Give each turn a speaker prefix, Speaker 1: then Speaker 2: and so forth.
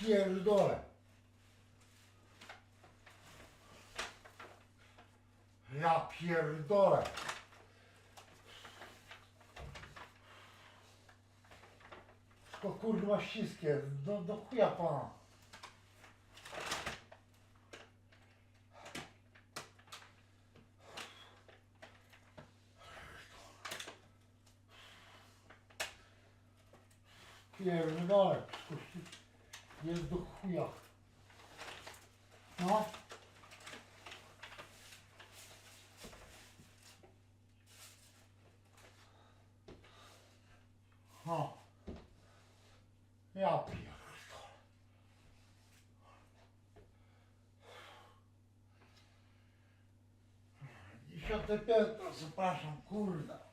Speaker 1: pierdolę. Ja pierdolę. To kurwa śliskie, do, do chuja pana. Pierdolę, coś Jest do chuja. а? O. Ja pierdolę. Еще ты пятна, запрашиваем, курда.